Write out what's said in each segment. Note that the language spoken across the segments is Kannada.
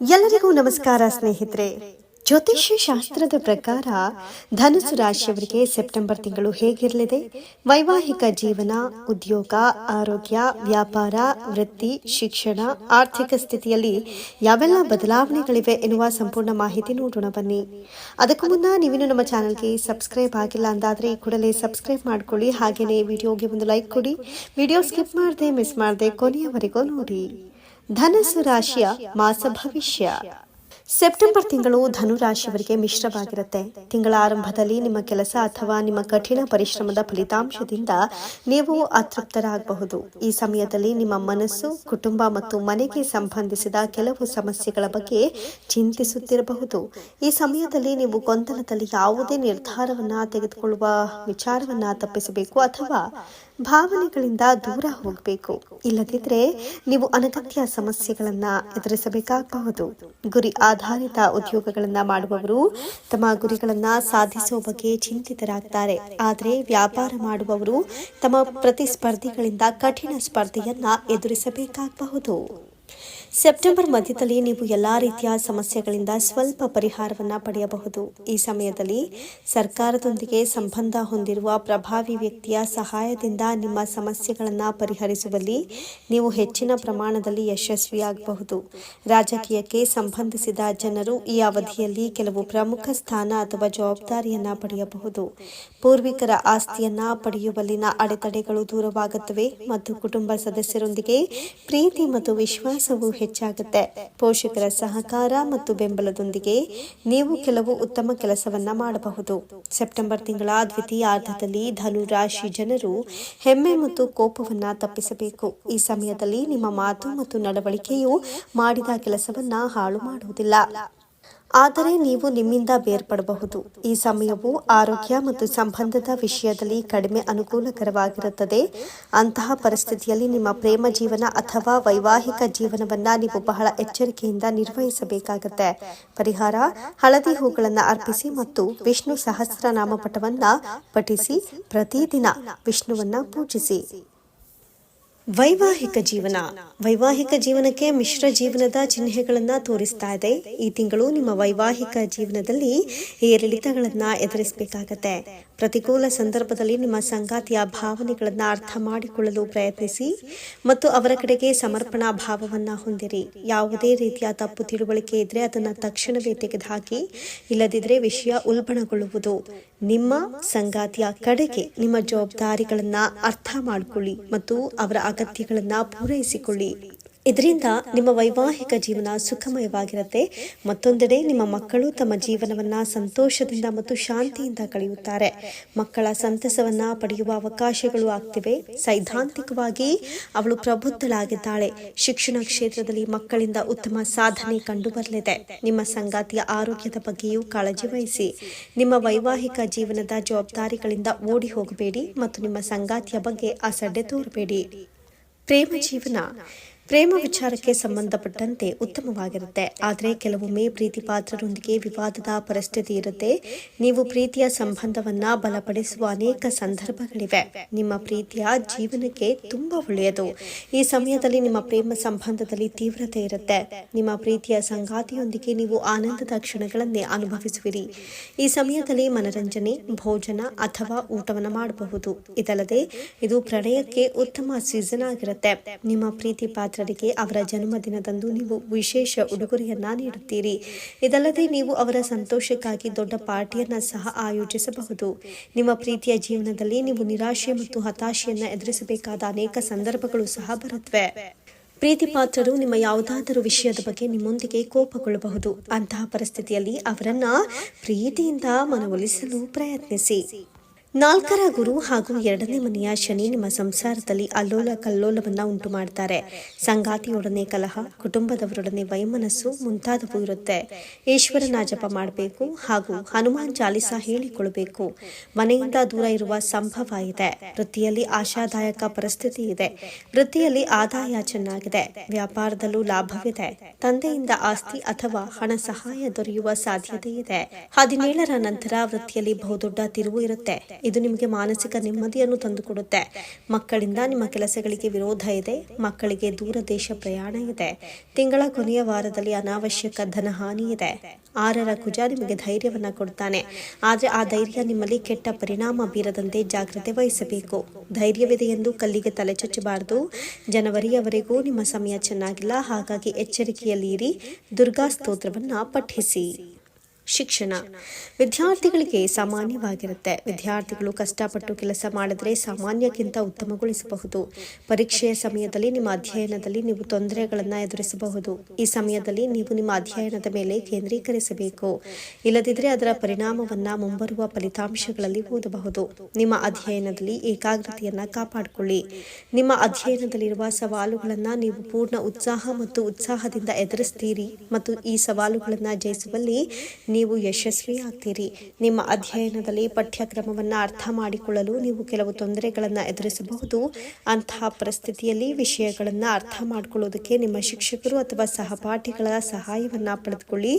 ಎಲ್ಲರಿಗೂ ನಮಸ್ಕಾರ ಸ್ನೇಹಿತರೆ. ಜ್ಯೋತಿಷ್ಯ ಶಾಸ್ತ್ರದ ಪ್ರಕಾರ ಧನುಸು ರಾಶಿಯವರಿಗೆ ಸೆಪ್ಟೆಂಬರ್ ತಿಂಗಳು ಹೇಗಿರಲಿದೆ? ವೈವಾಹಿಕ ಜೀವನ, ಉದ್ಯೋಗ, ಆರೋಗ್ಯ, ವ್ಯಾಪಾರ, ವೃತ್ತಿ, ಶಿಕ್ಷಣ, ಆರ್ಥಿಕ ಸ್ಥಿತಿಯಲ್ಲಿ ಯಾವೆಲ್ಲ ಬದಲಾವಣೆಗಳಿವೆ ಎನ್ನುವ ಸಂಪೂರ್ಣ ಮಾಹಿತಿ ನೋಡೋಣ ಬನ್ನಿ. ಅದಕ್ಕೂ ಮುನ್ನ ನೀವಿನ್ನು ನಮ್ಮ ಚಾನಲ್ಗೆ ಸಬ್ಸ್ಕ್ರೈಬ್ ಆಗಿಲ್ಲ ಅಂದಾದರೆ ಕೂಡಲೇ ಸಬ್ಸ್ಕ್ರೈಬ್ ಮಾಡಿಕೊಳ್ಳಿ. ಹಾಗೆಯೇ ವಿಡಿಯೋಗೆ ಒಂದು ಲೈಕ್ ಕೊಡಿ. ವಿಡಿಯೋ ಸ್ಕಿಪ್ ಮಾಡದೆ ಮಿಸ್ ಮಾಡದೆ ಕೊನೆಯವರೆಗೂ ನೋಡಿ. ಧನಸ್ಸು ರಾಶಿಯ ಮಾಸ ಭವಿಷ್ಯ. ಸೆಪ್ಟೆಂಬರ್ ತಿಂಗಳು ಧನು ರಾಶಿಯವರಿಗೆ ಮಿಶ್ರವಾಗಿರುತ್ತೆ. ತಿಂಗಳ ಆರಂಭದಲ್ಲಿ ನಿಮ್ಮ ಕೆಲಸ ಅಥವಾ ನಿಮ್ಮ ಕಠಿಣ ಪರಿಶ್ರಮದ ಫಲಿತಾಂಶದಿಂದ ನೀವು ಅತೃಪ್ತರಾಗಬಹುದು. ಈ ಸಮಯದಲ್ಲಿ ನಿಮ್ಮ ಮನಸ್ಸು, ಕುಟುಂಬ ಮತ್ತು ಮನೆಗೆ ಸಂಬಂಧಿಸಿದ ಕೆಲವು ಸಮಸ್ಯೆಗಳ ಬಗ್ಗೆ ಚಿಂತಿಸುತ್ತಿರಬಹುದು. ಈ ಸಮಯದಲ್ಲಿ ನೀವು ಗೊಂದಲದಲ್ಲಿ ಯಾವುದೇ ನಿರ್ಧಾರವನ್ನ ತೆಗೆದುಕೊಳ್ಳುವ ವಿಚಾರವನ್ನ ತಪ್ಪಿಸಬೇಕು ಅಥವಾ ಭಾವನೆಗಳಿಂದ ದೂರ ಹೋಗಬೇಕು. ಇಲ್ಲದಿದ್ರೆ ನೀವು ಅನಗತ್ಯ ಸಮಸ್ಯೆಗಳನ್ನ ಎದುರಿಸಬೇಕಾಗಬಹುದು. ಗುರಿ ಆಧಾರಿತ ಉದ್ಯೋಗಗಳನ್ನ ಮಾಡುವವರು ತಮ್ಮ ಗುರಿಗಳನ್ನ ಸಾಧಿಸುವ ಬಗ್ಗೆ ಚಿಂತಿತರಾಗ್ತಾರೆ. ಆದರೆ ವ್ಯಾಪಾರ ಮಾಡುವವರು ತಮ್ಮ ಪ್ರತಿಸ್ಪರ್ಧಿಗಳಿಂದ ಕಠಿಣ ಸ್ಪರ್ಧೆಯನ್ನ ಎದುರಿಸಬೇಕಾಗಬಹುದು. ಸೆಪ್ಟೆಂಬರ್ ಮಧ್ಯದಲ್ಲಿ ನೀವು ಎಲ್ಲಾ ರೀತಿಯ ಸಮಸ್ಯೆಗಳಿಂದ ಸ್ವಲ್ಪ ಪರಿಹಾರವನ್ನ ಪಡೆಯಬಹುದು. ಈ ಸಮಯದಲ್ಲಿ ಸರ್ಕಾರದೊಂದಿಗೆ ಸಂಬಂಧ ಹೊಂದಿರುವ ಪ್ರಭಾವಿ ವ್ಯಕ್ತಿಯ ಸಹಾಯದಿಂದ ನಿಮ್ಮ ಸಮಸ್ಯೆಗಳನ್ನ ಪರಿಹರಿಸುವಲ್ಲಿ ನೀವು ಹೆಚ್ಚಿನ ಪ್ರಮಾಣದಲ್ಲಿ ಯಶಸ್ವಿಯಾಗಬಹುದು. ರಾಜಕೀಯಕ್ಕೆ ಸಂಬಂಧಿಸಿದ ಜನರು ಈ ಅವಧಿಯಲ್ಲಿ ಕೆಲವು ಪ್ರಮುಖ ಸ್ಥಾನ ಅಥವಾ ಜವಾಬ್ದಾರಿಯನ್ನ ಪಡೆಯಬಹುದು. ಪೂರ್ವಿಕರ ಆಸ್ತಿಯನ್ನ ಪಡೆಯುವಲ್ಲಿನ ಅಡೆತಡೆಗಳು ದೂರವಾಗುತ್ತವೆ ಮತ್ತು ಕುಟುಂಬ ಸದಸ್ಯರೊಂದಿಗೆ ಪ್ರೀತಿ ಮತ್ತು ವಿಶ್ವಾಸವು ಹೆಚ್ಚಾಗುತ್ತೆ. ಪೋಷಕರ ಸಹಕಾರ ಮತ್ತು ಬೆಂಬಲದೊಂದಿಗೆ ನೀವು ಕೆಲವು ಉತ್ತಮ ಕೆಲಸವನ್ನ ಮಾಡಬಹುದು. ಸೆಪ್ಟೆಂಬರ್ ತಿಂಗಳ ದ್ವಿತೀಯಾರ್ಧದಲ್ಲಿ ಧನು ರಾಶಿ ಜನರು ಹೆಮ್ಮೆ ಮತ್ತು ಕೋಪವನ್ನ ತಪ್ಪಿಸಬೇಕು. ಈ ಸಮಯದಲ್ಲಿ ನಿಮ್ಮ ಮಾತು ಮತ್ತು ನಡವಳಿಕೆಯು ಮಾಡಿದ ಕೆಲಸವನ್ನ ಹಾಳು ಮಾಡುವುದಿಲ್ಲ. ಆದರೆ ನೀವು ನಿಮ್ಮಿಂದ ಬೇರ್ಪಡಬಹುದು. ಈ ಸಮಯವು ಆರೋಗ್ಯ ಮತ್ತು ಸಂಬಂಧದ ವಿಷಯದಲ್ಲಿ ಕಡಿಮೆ ಅನುಕೂಲಕರವಾಗಿರುತ್ತದೆ. ಅಂತಹ ಪರಿಸ್ಥಿತಿಯಲ್ಲಿ ನಿಮ್ಮ ಪ್ರೇಮ ಜೀವನ ಅಥವಾ ವೈವಾಹಿಕ ಜೀವನವನ್ನು ನೀವು ಬಹಳ ಎಚ್ಚರಿಕೆಯಿಂದ ನಿರ್ವಹಿಸಬೇಕಾಗುತ್ತೆ. ಪರಿಹಾರ, ಹಳದಿ ಹೂಗಳನ್ನು ಅರ್ಪಿಸಿ ಮತ್ತು ವಿಷ್ಣು ಸಹಸ್ರನಾಮ ಪಟವನ್ನ ಪಠಿಸಿ ಪ್ರತಿದಿನ ವಿಷ್ಣುವನ್ನ ಪೂಜಿಸಿ. ವೈವಾಹಿಕ ಜೀವನ. ವೈವಾಹಿಕ ಜೀವನಕ್ಕೆ ಮಿಶ್ರ ಜೀವನದ ಚಿಹ್ನೆಗಳನ್ನ ತೋರಿಸ್ತಾ ಇದೆ. ಈ ತಿಂಗಳು ನಿಮ್ಮ ವೈವಾಹಿಕ ಜೀವನದಲ್ಲಿ ಏರಿಳಿತಗಳನ್ನ ಎದುರಿಸಬೇಕಾಗತ್ತೆ. ಪ್ರತಿಕೂಲ ಸಂದರ್ಭದಲ್ಲಿ ನಿಮ್ಮ ಸಂಗಾತಿಯ ಭಾವನೆಗಳನ್ನು ಅರ್ಥ ಮಾಡಿಕೊಳ್ಳಲು ಪ್ರಯತ್ನಿಸಿ ಮತ್ತು ಅವರ ಕಡೆಗೆ ಸಮರ್ಪಣಾ ಭಾವವನ್ನು ಹೊಂದಿರಿ. ಯಾವುದೇ ರೀತಿಯ ತಪ್ಪು ತಿಳುವಳಿಕೆ ಇದ್ದರೆ ಅದನ್ನು ತಕ್ಷಣವೇ ತೆಗೆದುಹಾಕಿ ಇಲ್ಲದಿದ್ದರೆ ವಿಷಯ ಉಲ್ಬಣಗೊಳ್ಳುವುದು. ನಿಮ್ಮ ಸಂಗಾತಿಯ ಕಡೆಗೆ ನಿಮ್ಮ ಜವಾಬ್ದಾರಿಗಳನ್ನು ಅರ್ಥ ಮಾಡಿಕೊಳ್ಳಿ ಮತ್ತು ಅವರ ಅಗತ್ಯಗಳನ್ನು ಪೂರೈಸಿಕೊಳ್ಳಿ. ಇದರಿಂದ ನಿಮ್ಮ ವೈವಾಹಿಕ ಜೀವನ ಸುಖಮಯವಾಗಿರುತ್ತೆ. ಮತ್ತೊಂದೆಡೆ ನಿಮ್ಮ ಮಕ್ಕಳು ತಮ್ಮ ಜೀವನವನ್ನ ಸಂತೋಷದಿಂದ ಮತ್ತು ಶಾಂತಿಯಿಂದ ಕಳೆಯುತ್ತಾರೆ. ಮಕ್ಕಳ ಸಂತಸವನ್ನ ಪಡೆಯುವ ಅವಕಾಶಗಳು ಆಗ್ತಿವೆ. ಸೈದ್ಧಾಂತಿಕವಾಗಿ ಅವಳು ಪ್ರಬುದ್ಧಳಾಗಿದ್ದಾಳೆ. ಶಿಕ್ಷಣ ಕ್ಷೇತ್ರದಲ್ಲಿ ಮಕ್ಕಳಿಂದ ಉತ್ತಮ ಸಾಧನೆ ಕಂಡು ಬರಲಿದೆ ನಿಮ್ಮ ಸಂಗಾತಿಯ ಆರೋಗ್ಯದ ಬಗ್ಗೆಯೂ ಕಾಳಜಿ ವಹಿಸಿ. ನಿಮ್ಮ ವೈವಾಹಿಕ ಜೀವನದ ಜವಾಬ್ದಾರಿಗಳಿಂದ ಓಡಿ ಹೋಗಬೇಡಿ ಮತ್ತು ನಿಮ್ಮ ಸಂಗಾತಿಯ ಬಗ್ಗೆ ಅಸಡ್ಡೆ ತೋರಬೇಡಿ. ಪ್ರೇಮ ಜೀವನ. ಪ್ರೇಮ ವಿಚಾರಕ್ಕೆ ಸಂಬಂಧಪಟ್ಟಂತೆ ಉತ್ತಮವಾಗಿರುತ್ತೆ. ಆದರೆ ಕೆಲವೊಮ್ಮೆ ಪ್ರೀತಿ ಪಾತ್ರರೊಂದಿಗೆ ವಿವಾದದ ಪರಿಸ್ಥಿತಿ ಇರುತ್ತೆ. ನೀವು ಪ್ರೀತಿಯ ಸಂಬಂಧವನ್ನ ಬಲಪಡಿಸುವ ಅನೇಕ ಸಂದರ್ಭಗಳಿವೆ. ನಿಮ್ಮ ಪ್ರೀತಿಯ ಜೀವನಕ್ಕೆ ತುಂಬಾ ಒಳ್ಳೆಯದು. ಈ ಸಮಯದಲ್ಲಿ ನಿಮ್ಮ ಪ್ರೇಮ ಸಂಬಂಧದಲ್ಲಿ ತೀವ್ರತೆ ಇರುತ್ತೆ. ನಿಮ್ಮ ಪ್ರೀತಿಯ ಸಂಗಾತಿಯೊಂದಿಗೆ ನೀವು ಆನಂದದ ಕ್ಷಣಗಳನ್ನೇ ಅನುಭವಿಸುವಿರಿ. ಈ ಸಮಯದಲ್ಲಿ ಮನರಂಜನೆ, ಭೋಜನ ಅಥವಾ ಊಟವನ್ನು ಮಾಡಬಹುದು. ಇದಲ್ಲದೆ, ಇದು ಪ್ರಣಯಕ್ಕೆ ಉತ್ತಮ ಸೀಸನ್ ಆಗಿರುತ್ತೆ. ನಿಮ್ಮ ಪ್ರೀತಿ ಪಾತ್ರರಿಗೆ ಅವರ ಜನ್ಮದಿನದಂದು ನೀವು ವಿಶೇಷ ಉಡುಗೊರೆಯನ್ನ ನೀಡುತ್ತೀರಿ. ಇದಲ್ಲದೆ ನೀವು ಅವರ ಸಂತೋಷಕ್ಕಾಗಿ ದೊಡ್ಡ ಪಾರ್ಟಿಯನ್ನ ಸಹ ಆಯೋಜಿಸಬಹುದು. ನಿಮ್ಮ ಪ್ರೀತಿಯ ಜೀವನದಲ್ಲಿ ನೀವು ನಿರಾಶೆ ಮತ್ತು ಹತಾಶೆಯನ್ನ ಎದುರಿಸಬೇಕಾದ ಅನೇಕ ಸಂದರ್ಭಗಳು ಸಹ ಬರುತ್ತವೆ ಪ್ರೀತಿ ಪಾತ್ರರು ನಿಮ್ಮ ಯಾವುದಾದರೂ ವಿಷಯದ ಬಗ್ಗೆ ನಿಮ್ಮೊಂದಿಗೆ ಕೋಪಗೊಳ್ಳಬಹುದು. ಅಂತಹ ಪರಿಸ್ಥಿತಿಯಲ್ಲಿ ಅವರನ್ನ ಪ್ರೀತಿಯಿಂದ ಮನವೊಲಿಸಲು ಪ್ರಯತ್ನಿಸಿ. ನಾಲ್ಕರ ಗುರು ಹಾಗೂ ಎರಡನೇ ಮನೆಯ ಶನಿ ನಿಮ್ಮ ಸಂಸಾರದಲ್ಲಿ ಅಲ್ಲೋಲ ಕಲ್ಲೋಲವನ್ನು ಉಂಟು ಮಾಡ್ತಾರೆ ಸಂಗಾತಿಯೊಡನೆ ಕಲಹ, ಕುಟುಂಬದವರೊಡನೆ ವೈಮನಸ್ಸು ಮುಂತಾದವು ಇರುತ್ತೆ. ಈಶ್ವರನ ಜಪ ಮಾಡಬೇಕು ಹಾಗೂ ಹನುಮಾನ್ ಚಾಲಿಸ ಹೇಳಿಕೊಳ್ಳಬೇಕು ಮನೆಯಿಂದ ದೂರ ಇರುವ ಸಂಭವ ಇದೆ. ವೃತ್ತಿಯಲ್ಲಿ ಆಶಾದಾಯಕ ಪರಿಸ್ಥಿತಿ ಇದೆ. ವೃತ್ತಿಯಲ್ಲಿ ಆದಾಯ ಚೆನ್ನಾಗಿದೆ. ವ್ಯಾಪಾರದಲ್ಲೂ ಲಾಭವಿದೆ. ತಂದೆಯಿಂದ ಆಸ್ತಿ ಅಥವಾ ಹಣ ಸಹಾಯ ದೊರೆಯುವ ಸಾಧ್ಯತೆ ಇದೆ. ಹದಿನೇಳರ ನಂತರ ವೃತ್ತಿಯಲ್ಲಿ ಬಹುದೊಡ್ಡ ತಿರುವು ಇರುತ್ತೆ. ಇದು ನಿಮಗೆ ಮಾನಸಿಕ ನೆಮ್ಮದಿಯನ್ನು ತಂದುಕೊಡುತ್ತೆ. ಮಕ್ಕಳಿಂದ ನಿಮ್ಮ ಕೆಲಸಗಳಿಗೆ ವಿರೋಧ ಇದೆ. ಮಕ್ಕಳಿಗೆ ದೂರ ದೇಶ ಪ್ರಯಾಣ ಇದೆ. ತಿಂಗಳ ಕೊನೆಯ ವಾರದಲ್ಲಿ ಅನಾವಶ್ಯಕ ಧನಹಾನಿ ಇದೆ. ಆರರ ಕುಜ ನಿಮಗೆ ಧೈರ್ಯವನ್ನು ಕೊಡ್ತಾನೆ. ಆದರೆ ಆ ಧೈರ್ಯ ನಿಮ್ಮಲ್ಲಿ ಕೆಟ್ಟ ಪರಿಣಾಮ ಬೀರದಂತೆ ಜಾಗ್ರತೆ ವಹಿಸಬೇಕು. ಧೈರ್ಯವಿದೆ ಎಂದು ಕಲ್ಲಿಗೆ ತಲೆ ಚುಚ್ಚಬಾರದು. ಜನವರಿಯವರೆಗೂ ನಿಮ್ಮ ಸಮಯ ಚೆನ್ನಾಗಿಲ್ಲ. ಹಾಗಾಗಿ ಎಚ್ಚರಿಕೆಯಲ್ಲಿ ಇರಿ ದುರ್ಗಾ ಸ್ತೋತ್ರವನ್ನು ಪಠಿಸಿ. ಶಿಕ್ಷಣ. ವಿದ್ಯಾರ್ಥಿಗಳಿಗೆ ಸಾಮಾನ್ಯವಾಗಿರುತ್ತೆ. ವಿದ್ಯಾರ್ಥಿಗಳು ಕಷ್ಟಪಟ್ಟು ಕೆಲಸ ಮಾಡಿದ್ರೆ ಸಾಮಾನ್ಯಕ್ಕಿಂತ ಉತ್ತಮಗೊಳಿಸಬಹುದು. ಪರೀಕ್ಷೆಯ ಸಮಯದಲ್ಲಿ ನಿಮ್ಮ ಅಧ್ಯಯನದಲ್ಲಿ ನೀವು ತೊಂದರೆಗಳನ್ನು ಎದುರಿಸಬಹುದು. ಈ ಸಮಯದಲ್ಲಿ ನೀವು ನಿಮ್ಮ ಅಧ್ಯಯನದ ಮೇಲೆ ಕೇಂದ್ರೀಕರಿಸಬೇಕು. ಇಲ್ಲದಿದ್ದರೆ ಅದರ ಪರಿಣಾಮವನ್ನ ಮುಂಬರುವ ಫಲಿತಾಂಶಗಳಲ್ಲಿ ಓದಬಹುದು. ನಿಮ್ಮ ಅಧ್ಯಯನದಲ್ಲಿ ಏಕಾಗ್ರತೆಯನ್ನ ಕಾಪಾಡಿಕೊಳ್ಳಿ. ನಿಮ್ಮ ಅಧ್ಯಯನದಲ್ಲಿರುವ ಸವಾಲುಗಳನ್ನು ನೀವು ಪೂರ್ಣ ಉತ್ಸಾಹ ಮತ್ತು ಉತ್ಸಾಹದಿಂದ ಎದುರಿಸ್ತೀರಿ ಮತ್ತು ಈ ಸವಾಲುಗಳನ್ನು ಜಯಿಸುವಲ್ಲಿ ನೀವು ಯಶಸ್ವಿ ಆಗ್ತೀರಿ ನಿಮ್ಮ ಅಧ್ಯಯನದಲ್ಲಿ ಪಠ್ಯಕ್ರಮವನ್ನು ಅರ್ಥ ಮಾಡಿಕೊಳ್ಳಲು ನೀವು ಕೆಲವು ತೊಂದರೆಗಳನ್ನು ಎದುರಿಸಬಹುದು. ಅಂತಹ ಪರಿಸ್ಥಿತಿಯಲ್ಲಿ ವಿಷಯಗಳನ್ನು ಅರ್ಥ ಮಾಡಿಕೊಳ್ಳೋದಕ್ಕೆ ನಿಮ್ಮ ಶಿಕ್ಷಕರು ಅಥವಾ ಸಹಪಾಠಿಗಳ ಸಹಾಯವನ್ನು ಪಡೆದುಕೊಳ್ಳಿ.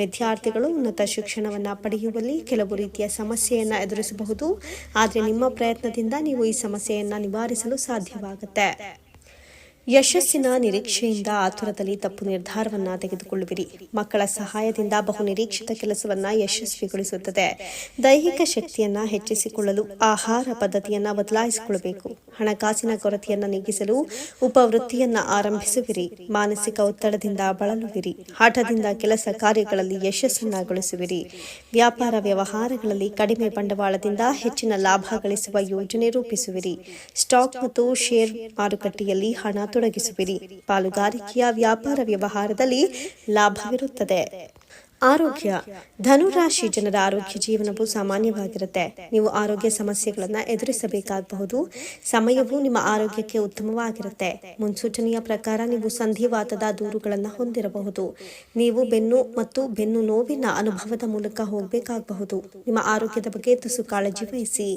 ವಿದ್ಯಾರ್ಥಿಗಳು ಉನ್ನತ ಶಿಕ್ಷಣವನ್ನು ಪಡೆಯುವಲ್ಲಿ ಕೆಲವು ರೀತಿಯ ಸಮಸ್ಯೆಯನ್ನು ಎದುರಿಸಬಹುದು. ಆದರೆ ನಿಮ್ಮ ಪ್ರಯತ್ನದಿಂದ ನೀವು ಈ ಸಮಸ್ಯೆಯನ್ನು ನಿವಾರಿಸಲು ಸಾಧ್ಯವಾಗುತ್ತೆ. ಯಶಸ್ಸಿನ ನಿರೀಕ್ಷೆಯಿಂದ ಆತುರದಲ್ಲಿ ತಪ್ಪು ನಿರ್ಧಾರವನ್ನ ತೆಗೆದುಕೊಳ್ಳುವಿರಿ. ಮಕ್ಕಳ ಸಹಾಯದಿಂದ ಬಹು ನಿರೀಕ್ಷಿತ ಕೆಲಸವನ್ನ ಯಶಸ್ವಿಗೊಳಿಸುತ್ತದೆ. ದೈಹಿಕ ಶಕ್ತಿಯನ್ನ ಹೆಚ್ಚಿಸಿಕೊಳ್ಳಲು ಆಹಾರ ಪದ್ಧತಿಯನ್ನ ಬದಲಾಯಿಸಿಕೊಳ್ಳಬೇಕು. ಹಣಕಾಸಿನ ಕೊರತೆಯನ್ನ ನೀಗಿಸಲು ಉಪವೃತ್ತಿಯನ್ನ ಆರಂಭಿಸುವಿರಿ. ಮಾನಸಿಕ ಒತ್ತಡದಿಂದ ಬಳಲುವಿರಿ. ಹಠದಿಂದ ಕೆಲಸ ಕಾರ್ಯಗಳಲ್ಲಿ ಯಶಸ್ಸನ್ನ ಗಳಿಸುವಿರಿ. ವ್ಯಾಪಾರ ವ್ಯವಹಾರಗಳಲ್ಲಿ ಕಡಿಮೆ ಬಂಡವಾಳದಿಂದ ಹೆಚ್ಚಿನ ಲಾಭ ಗಳಿಸುವ ಯೋಜನೆ ರೂಪಿಸುವಿರಿ. ಸ್ಟಾಕ್ ಮತ್ತು ಶೇರ್ ಮಾರುಕಟ್ಟೆಯಲ್ಲಿ ಹಣ ತೊಡಗಿಸುವಿರಿ. ಪಾಲುಗಾರಿಕೆಯ ವ್ಯಾಪಾರ ವ್ಯವಹಾರದಲ್ಲಿ ಲಾಭವಿರುತ್ತದೆ. ಆರೋಗ್ಯ. ಧನುರಾಶಿ ಜನರ ಆರೋಗ್ಯ ಜೀವನವು ಸಾಮಾನ್ಯವಾಗಿರುತ್ತೆ. ನೀವು ಆರೋಗ್ಯ ಸಮಸ್ಯೆಗಳನ್ನ ಎದುರಿಸಬೇಕಾಗಬಹುದು. ಸಮಯವು ನಿಮ್ಮ ಆರೋಗ್ಯಕ್ಕೆ ಉತ್ತಮವಾಗಿರುತ್ತೆ. ಮುನ್ಸೂಚನೆಯ ಪ್ರಕಾರ ನೀವು ಸಂಧಿವಾತದ ದೂರುಗಳನ್ನು ಹೊಂದಿರಬಹುದು. ನೀವು ಬೆನ್ನು ಮತ್ತು ಬೆನ್ನು ನೋವಿನ ಅನುಭವದ ಮೂಲಕ ಹೋಗಬೇಕಾಗಬಹುದು. ನಿಮ್ಮ ಆರೋಗ್ಯದ ಬಗ್ಗೆ ತುಸು ಕಾಳಜಿ ವಹಿಸಿ.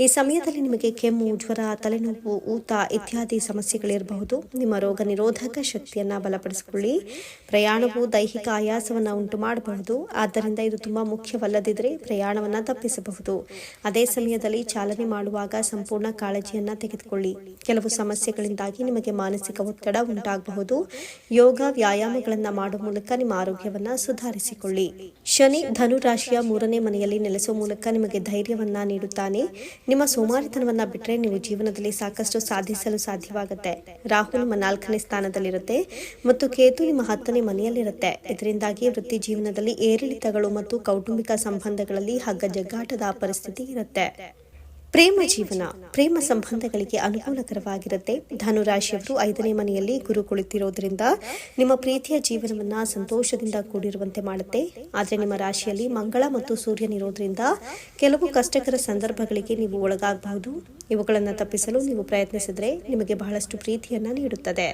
ಈ ಸಮಯದಲ್ಲಿ ನಿಮಗೆ ಕೆಮ್ಮು, ಜ್ವರ, ತಲೆನೋವು, ಊತ ಇತ್ಯಾದಿ ಸಮಸ್ಯೆಗಳಿರಬಹುದು. ನಿಮ್ಮ ರೋಗ ನಿರೋಧಕ ಶಕ್ತಿಯನ್ನ ಬಲಪಡಿಸಿಕೊಳ್ಳಿ. ಪ್ರಯಾಣವು ದೈಹಿಕ ಆಯಾಸವನ್ನು ಉಂಟು ಮಾಡಬಹುದು ಆದ್ದರಿಂದ ಇದು ತುಂಬಾ ಮುಖ್ಯವಲ್ಲದಿದ್ದರೆ ಪ್ರಯಾಣವನ್ನ ತಪ್ಪಿಸಬಹುದು. ಅದೇ ಸಮಯದಲ್ಲಿ ಚಾಲನೆ ಮಾಡುವಾಗ ಸಂಪೂರ್ಣ ಕಾಳಜಿಯನ್ನ ತೆಗೆದುಕೊಳ್ಳಿ. ಕೆಲವು ಸಮಸ್ಯೆಗಳಿಂದಾಗಿ ನಿಮಗೆ ಮಾನಸಿಕ ಒತ್ತಡ ಉಂಟಾಗಬಹುದು. ಯೋಗ, ವ್ಯಾಯಾಮಗಳನ್ನ ಮಾಡುವ ಮೂಲಕ ನಿಮ್ಮ ಆರೋಗ್ಯವನ್ನ ಸುಧಾರಿಸಿಕೊಳ್ಳಿ. ಶನಿ ಧನು ರಾಶಿಯ ಮೂರನೇ ಮನೆಯಲ್ಲಿ ನೆಲೆಸುವ ಮೂಲಕ ನಿಮಗೆ ಧೈರ್ಯವನ್ನ ನೀಡುತ್ತಾನೆ. ನಿಮ್ಮ ಸೋಮಾರಿತನವನ್ನ ಬಿಟ್ಟರೆ ನೀವು ಜೀವನದಲ್ಲಿ ಸಾಕಷ್ಟು ಸಾಧಿಸಲು ಸಾಧ್ಯವಾಗುತ್ತೆ. ರಾಹು ನಿಮ್ಮ ನಾಲ್ಕನೇ ಸ್ಥಾನದಲ್ಲಿರುತ್ತೆ ಮತ್ತು ಕೇತು ನಿಮ್ಮ ಹತ್ತನೇ ಮನೆಯಲ್ಲಿರುತ್ತೆ. ಇದರಿಂದಾಗಿ ವೃತ್ತಿ ಜೀವನದಲ್ಲಿ ಏರಿಳಿತಗಳು ಮತ್ತು ಕೌಟುಂಬಿಕ ಸಂಬಂಧಗಳಲ್ಲಿ ಹಗ್ಗ ಜಗ್ಗಾಟದ ಪರಿಸ್ಥಿತಿ ಇರುತ್ತೆ. ಪ್ರೇಮ ಜೀವನ, ಪ್ರೇಮ ಸಂಬಂಧಗಳಿಗೆ ಅನುಕೂಲಕರವಾಗಿರುತ್ತೆ. ಧನುರಾಶಿಯವರು ಐದನೇ ಮನೆಯಲ್ಲಿ ಗುರು ಕುಳಿತಿರೋದ್ರಿಂದ ನಿಮ್ಮ ಪ್ರೀತಿಯ ಜೀವನವನ್ನ ಸಂತೋಷದಿಂದ ಕೂಡಿರುವಂತೆ ಮಾಡುತ್ತೆ. ಆದರೆ ನಿಮ್ಮ ರಾಶಿಯಲ್ಲಿ ಮಂಗಳ ಮತ್ತು ಸೂರ್ಯನಿರೋದ್ರಿಂದ ಕೆಲವು ಕಷ್ಟಕರ ಸಂದರ್ಭಗಳಿಗೆ ನೀವು ಒಳಗಾಗಬಹುದು. ಇವುಗಳನ್ನು ತಪ್ಪಿಸಲು ನೀವು ಪ್ರಯತ್ನಿಸಿದ್ರೆ ನಿಮಗೆ ಬಹಳಷ್ಟು ಪ್ರೀತಿಯನ್ನ ನೀಡುತ್ತದೆ.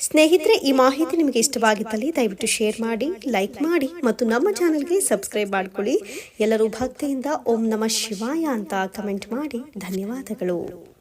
ಸ್ನೇಹಿತರೆ, ಈ ಮಾಹಿತಿ ನಿಮಗೆ ಇಷ್ಟವಾಗಿದ್ದಲ್ಲಿ ದಯವಿಟ್ಟು ಶೇರ್ ಮಾಡಿ, ಲೈಕ್ ಮಾಡಿ ಮತ್ತು ನಮ್ಮ ಚಾನೆಲ್ಗೆ ಸಬ್ಸ್ಕ್ರೈಬ್ ಮಾಡಿಕೊಳ್ಳಿ. ಎಲ್ಲರೂ ಭಕ್ತಿಯಿಂದ ಓಂ ನಮ ಶಿವಾಯ ಅಂತ ಕಮೆಂಟ್ ಮಾಡಿ. ಧನ್ಯವಾದಗಳು.